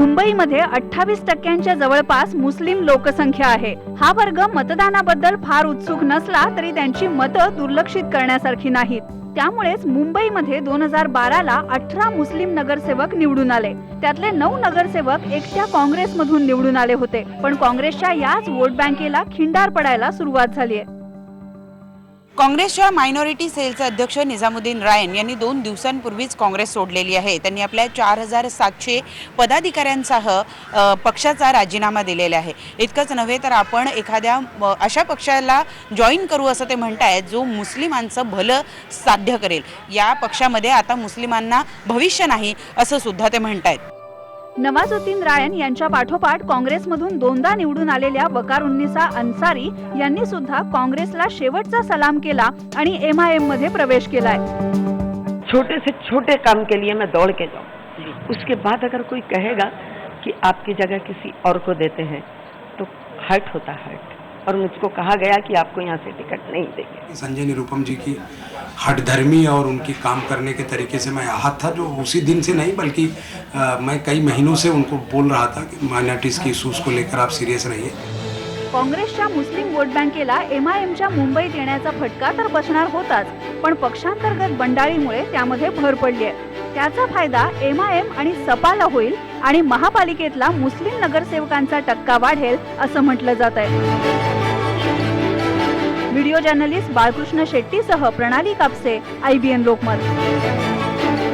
मुंबईमध्ये अठ्ठावीस टक्क्यांच्या जवळपास मुस्लिम लोकसंख्या आहे. हा वर्ग मतदानाबद्दल फार उत्सुक नसला तरी त्यांची मतं दुर्लक्षित करण्यासारखी नाहीत. त्यामुळेच मुंबईमध्ये दोन हजार बाराला अठरा मुस्लिम नगरसेवक निवडून आले. त्यातले नऊ नगरसेवक एकट्या काँग्रेसमधून निवडून आले होते. पण काँग्रेसच्या याच वोट बँकेला खिंडार पडायला सुरुवात झाली आहे. काँग्रेसच्या मायनॉरिटी सेलचे अध्यक्ष निजामुद्दीन रायन यांनी दोन दिवसांपूर्वीच काँग्रेस सोडलेली आहे. त्यांनी आपल्या चार हजार सातशे पदाधिकाऱ्यांसह पक्षाचा राजीनामा दिलेला आहे. इतकंच नव्हे तर आपण एखाद्या अशा पक्षाला जॉईन करू असं ते म्हणतायत जो मुस्लिमांचं भलं साध्य करेल. या पक्षामध्ये आता मुस्लिमांना भविष्य नाही असं सुद्धा ते म्हणतायत. नवाजुद्दीन रायन यांच्या पाठोपाठ काँग्रेसमधून दोनदा निवडून आलेल्या वकारुन्निसा अन्सारी यांनी सुद्धा काँग्रेसला शेवटचा सलाम केला आणि एम आय एममध्ये प्रवेश केलाय. छोटे से छोटे काम के लिए मैं दौड़ के जाऊँ। उसके बाद अगर कोई कहेगा कि आपकी जगह किसी और को देते हैं तो हर्ट होता हर्ट और मुझको कहा गया कि आपको यहाँ से टिकट नहीं देंगे। संजय निरुपम जी की हठधर्मी और उनकी काम करने के तरीके से मैं आहत था जो उसी दिन से नहीं बल्कि मैं कई महीनों से उनको बोल रहा था कि माइनॉरिटीज़ की इशूज़ को लेकर आप सीरियस रहिए। काँग्रेसच्या मुस्लिम वोट बँकेला एम आय एमच्या मुंबईत येण्याचा फटका तर बसणार होताच पण पक्षांतर्गत बंडाळीमुळे त्यामध्ये भर पडली आहे. त्याचा फायदा एम आय एम आणि सपाला होईल आणि महापालिकेतला मुस्लिम नगरसेवकांचा टक्का वाढेल असं म्हटलं जात आहे. व्हिडिओ जर्नलिस्ट बाळकृष्ण शेट्टीसह प्रणाली कापसे आयबीएन लोकमत.